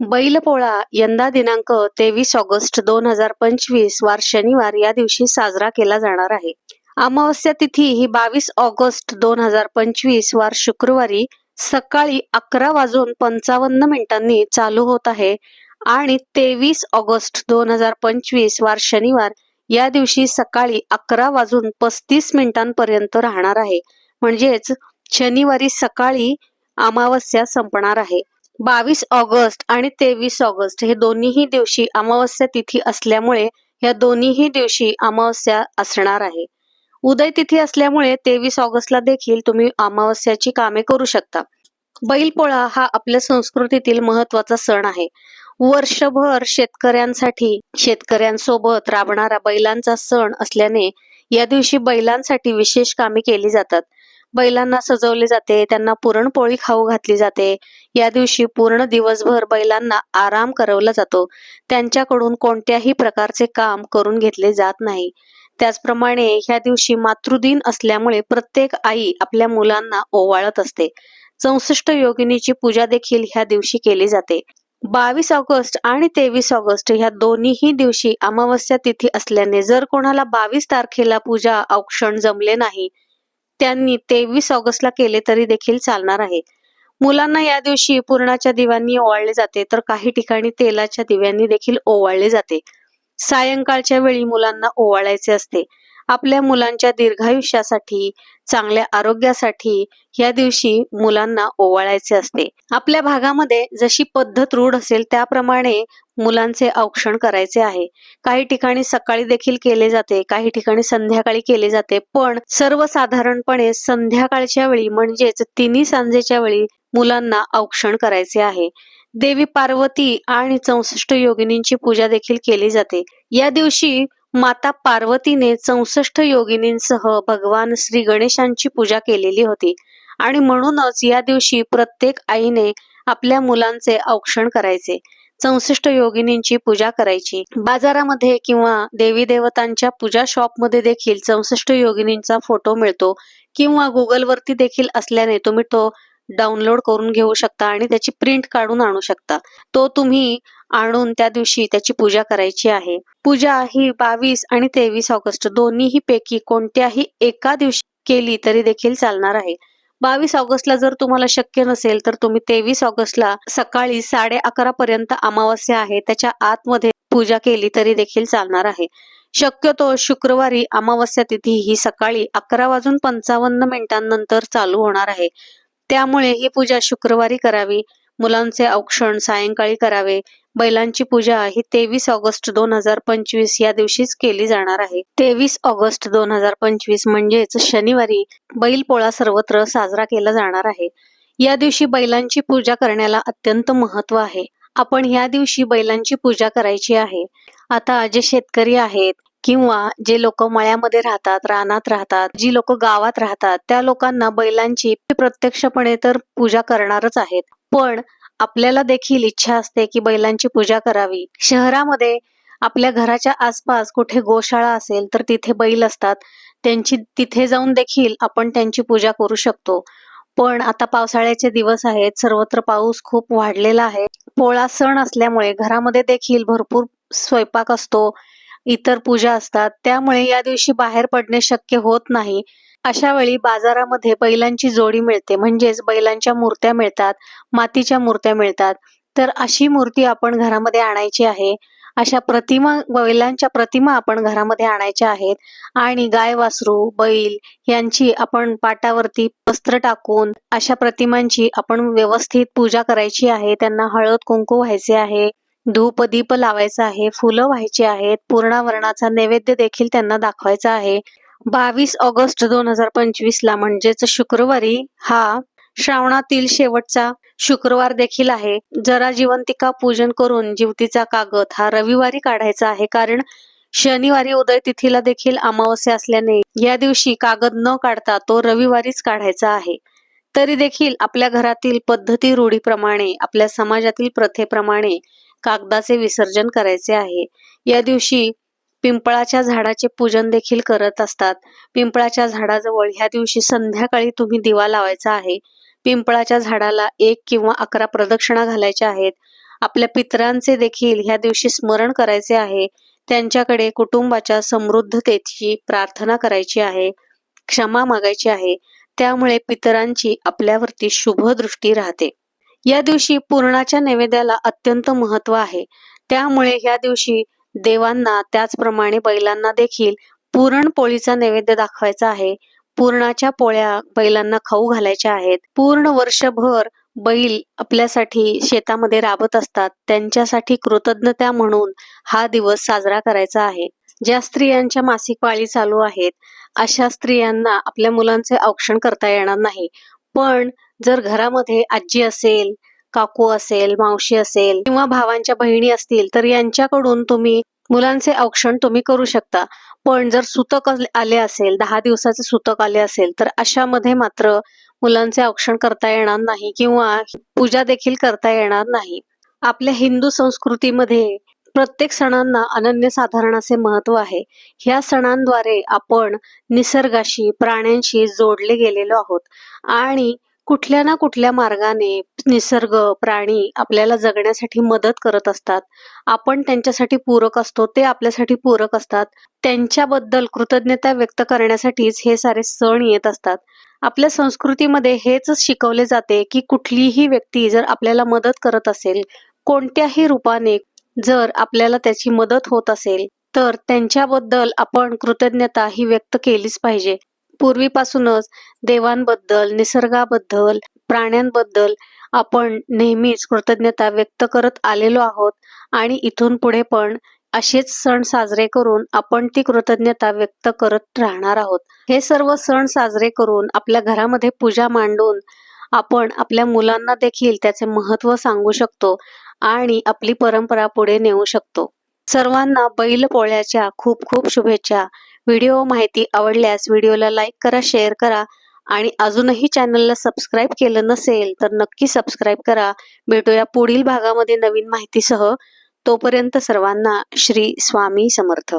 बैलपोळा यंदा दिनांक तेवीस ऑगस्ट दोन हजार पंचवीस वार शनिवार या दिवशी साजरा केला जाणार आहे. अमावस्या तिथी ही बावीस ऑगस्ट दोन हजार पंचवीस वार शुक्रवारी सकाळी अकरा वाजून पंचावन्न मिनिटांनी चालू होत आहे आणि तेवीस ऑगस्ट दोन हजार पंचवीस वार शनिवार या दिवशी सकाळी अकरा वाजून पस्तीस मिनिटांपर्यंत राहणार आहे. म्हणजेच शनिवारी सकाळी अमावस्या संपणार आहे. बावीस ऑगस्ट आणि तेवीस ऑगस्ट हे दोन्हीही दिवशी अमावस्या तिथी असल्यामुळे या दोन्हीही दिवशी अमावस्या असणार आहे. उदय तिथी असल्यामुळे तेवीस ऑगस्टला देखील तुम्ही अमावस्याची कामे करू शकता. बैलपोळा हा आपल्या संस्कृतीतील महत्त्वाचा सण आहे. वर्षभर शेतकऱ्यांसाठी शेतकऱ्यांसोबत राबणारा बैलांचा सण असल्याने या दिवशी बैलांसाठी विशेष कामे केली जातात. बैलांना सजवले जाते त्यांना पुरणपोळी खाऊ घातली जाते. या दिवशी पूर्ण दिवसभर बैलांना आराम करवला जातो. त्यांच्याकडून कोणत्याही प्रकारचे काम करून घेतले जात नाही. त्याचप्रमाणे ह्या दिवशी मातृदिन असल्यामुळे प्रत्येक आई आपल्या मुलांना ओवाळत असते. चौसष्ट योगिनीची पूजा देखील ह्या दिवशी केली जाते. बावीस ऑगस्ट आणि तेवीस ऑगस्ट ह्या दोन्हीही दिवशी अमावस्या तिथी असल्याने जर कोणाला बावीस तारखेला पूजा औक्षण जमले नाही त्यांनी तेवीस ऑगस्टला केले तरी देखील चालणार आहे. मुलांना या दिवशी पूर्णाच्या दिव्यांनी ओवाळले जाते तर काही ठिकाणी तेलाच्या दिव्यांनी देखील ओवाळले जाते. सायंकाळच्या वेळी मुलांना ओवाळायचे असते. आपल्या मुलांच्या दीर्घायुष्यासाठी चांगल्या आरोग्यासाठी या दिवशी मुलांना ओवाळायचे असते. आपल्या भागामध्ये जशी पद्धत रूढ असेल त्याप्रमाणे मुलांचे औक्षण करायचे आहे. काही ठिकाणी सकाळी देखील केले जाते काही ठिकाणी संध्याकाळी केले जाते पण सर्वसाधारणपणे संध्याकाळच्या वेळी म्हणजेच तिन्ही सांजेच्या वेळी मुलांना औक्षण करायचे आहे. देवी पार्वती आणि चौसष्ट योगिनींची पूजा देखील केली जाते. या दिवशी माता पार्वतीने चौसष्ट योगिनींसह भगवान श्री गणेशांची पूजा केलेली होती. आणि म्हणूनच या दिवशी प्रत्येक आईने आपल्या मुलांचे औक्षण करायचे. चौसष्ट योगिनींची पूजा करायची. बाजारामध्ये किंवा देवी देवतांच्या पूजा शॉपमध्ये देखील चौसष्ट योगिनींचा फोटो मिळतो. किंवा गुगलवरती देखील असल्याने तुम्ही तो डाउनलोड करून घेऊ शकता आणि त्याची प्रिंट काढून आणू शकता. तो तुम्ही आणून त्या दिवशी त्याची पूजा करायची आहे. पूजा ही बावीस आणि तेवीस ऑगस्ट दोन्हीही पैकी कोणत्याही एका दिवशी केली तरी देखील चालणार आहे. बावीस ऑगस्टला जर तुम्हाला शक्य नसेल तर तुम्ही तेवीस ऑगस्टला सकाळी साडे अकरा पर्यंत अमावस्या आहे त्याच्या आतमध्ये पूजा केली तरी देखील चालणार आहे. शक्यतो शुक्रवारी अमावस्या तिथी ही सकाळी अकरा वाजून पंचावन्न मिनिटांनंतर चालू होणार आहे. त्यामुळे ही पूजा शुक्रवारी करावी. मुलांचे औक्षण सायंकाळी करावे. बैलांची पूजा ही तेवीस ऑगस्ट दोन हजार पंचवीस या दिवशीच केली जाणार आहे. तेवीस ऑगस्ट दोन हजार पंचवीस म्हणजेच शनिवारी बैलपोळा सर्वत्र साजरा केला जाणार आहे. या दिवशी बैलांची पूजा करण्याला अत्यंत महत्त्व आहे. आपण या दिवशी बैलांची पूजा करायची आहे. आता जे शेतकरी आहेत किंवा जे लोक मळ्यामध्ये राहतात रानात राहतात जी लोक गावात राहतात त्या लोकांना बैलांची प्रत्यक्षपणे तर पूजा करणारच आहेत. पण आपल्याला देखील इच्छा असते की बैलांची पूजा करावी. शहरामध्ये आपल्या घराच्या आसपास कुठे गोशाळा असेल तर तिथे बैल असतात. त्यांची तिथे जाऊन देखील आपण त्यांची पूजा करू शकतो. पण आता पावसाळ्याचे दिवस आहेत सर्वत्र पाऊस खूप वाढलेला आहे. पोळा सण असल्यामुळे घरामध्ये देखील भरपूर स्वयंपाक असतो. इतर पूजा असतात त्यामुळे या दिवशी बाहेर पडणे शक्य होत नाही. अशा वेळी बाजारामध्ये बैलांची जोडी मिळते म्हणजेच बैलांच्या मूर्त्या मिळतात मातीच्या मूर्त्या मिळतात. तर अशी मूर्ती आपण घरामध्ये आणायची आहे. अशा प्रतिमा बैलांच्या प्रतिमा आपण घरामध्ये आणायच्या आहेत. आणि गाय वासरू बैल यांची आपण पाटावरती वस्त्र टाकून अशा प्रतिमांची आपण व्यवस्थित पूजा करायची आहे. त्यांना हळद कुंकू व्हायचे आहे. धूप दीप लावायचा आहे फुलं व्हायची आहेत पूर्णावरणाचा नैवेद्य देखील त्यांना दाखवायचा आहे. बावीस ऑगस्ट दोन हजार पंचवीस ला म्हणजेच शुक्रवारी हा श्रावणातील शेवटचा शुक्रवार देखील आहे. जरा जिवंतिका पूजन करून जीवतीचा कागद हा रविवारी काढायचा आहे कारण शनिवारी उदय तिथीला देखील अमावस्या असल्याने या दिवशी कागद न काढता तो रविवारीच काढायचा आहे. तरी देखील आपल्या घरातील पद्धती रूढीप्रमाणे आपल्या समाजातील प्रथेप्रमाणे कागदाचे विसर्जन करायचे आहे. या दिवशी पिंपळाच्या झाडाचे पूजन देखील करत असतात. पिंपळाच्या झाडाजवळ ह्या दिवशी संध्याकाळी तुम्ही दिवा लावायचा आहे. पिंपळाच्या झाडाला एक किंवा अकरा प्रदक्षिणा घालायच्या आहेत. आपल्या पितरांचे देखील ह्या दिवशी स्मरण करायचे आहे. त्यांच्याकडे कुटुंबाच्या समृद्धतेची प्रार्थना करायची आहे. क्षमा मागायची आहे. त्यामुळे पितरांची आपल्यावरती शुभ दृष्टी राहते. या दिवशी पूर्णाच्या नैवेद्याला अत्यंत महत्त्व आहे. त्यामुळे ह्या दिवशी देवांना त्याचप्रमाणे बैलांना देखील पुरणपोळीचा नैवेद्य दाखवायचा आहे. पूर्णाच्या पोळ्या बैलांना खाऊ घालायच्या आहेत. पूर्ण वर्षभर बैल आपल्यासाठी शेतामध्ये राबत असतात. त्यांच्यासाठी कृतज्ञता म्हणून हा दिवस साजरा करायचा आहे. ज्या स्त्रियांच्या मासिक पाळी चालू आहेत अशा स्त्रियांना आपल्या मुलांचे औक्षण करता येणार नाही. पण जर घरामध्ये आजी असेल काकू असेल मावशी असेल किंवा भावांच्या बहिणी असतील तर यांच्याकडून तुम्ही मुलांचे औक्षण तुम्ही करू शकता. पण जर सुतक आले असेल दहा दिवसाचे सुतक आले असेल तर अशामध्ये मात्र मुलांचे औक्षण करता येणार नाही किंवा पूजा देखील करता येणार नाही. आपल्या हिंदू संस्कृतीमध्ये प्रत्येक सणांना अनन्यसाधारण असे महत्त्व आहे. ह्या सणांद्वारे आपण निसर्गाशी प्राण्यांशी जोडले गेलेलो आहोत. आणि कुठल्या ना कुठल्या मार्गाने निसर्ग प्राणी आपल्याला जगण्यासाठी मदत करत असतात. आपण त्यांच्यासाठी पूरक असतो ते आपल्यासाठी पूरक असतात. त्यांच्याबद्दल कृतज्ञता व्यक्त करण्यासाठीच हे सारे सण येत असतात. आपल्या संस्कृतीमध्ये हेच शिकवले जाते की कुठलीही व्यक्ती जर आपल्याला मदत करत असेल कोणत्याही रूपाने जर आपल्याला त्याची मदत होत असेल तर त्यांच्याबद्दल आपण कृतज्ञता ही व्यक्त केलीच पाहिजे. पूर्वीपासूनच देवांबद्दल निसर्गाबद्दल प्राण्यांबद्दल आपण नेहमीच कृतज्ञता व्यक्त करत आलेलो आहोत आणि इथून पुढे पण असेच सण साजरे करून आपण ती कृतज्ञता व्यक्त करत राहणार आहोत. हे सर्व सण साजरे करून आपल्या घरामध्ये पूजा मांडून आपण आपल्या मुलांना देखील त्याचे महत्त्व सांगू शकतो. आणि आपली परंपरा पुढे नेऊ शकतो. सर्वांना बैल पोळ्याच्या खूप खूप शुभेच्छा. व्हिडिओ माहिती आवडल्यास व्हिडिओला लाईक करा शेअर करा आणि अजूनही चॅनलला सबस्क्राईब केलं नसेल तर नक्की सबस्क्राईब करा. भेटूया पुढील भागामध्ये नवीन माहितीसह. तोपर्यंत सर्वांना श्री स्वामी समर्थ.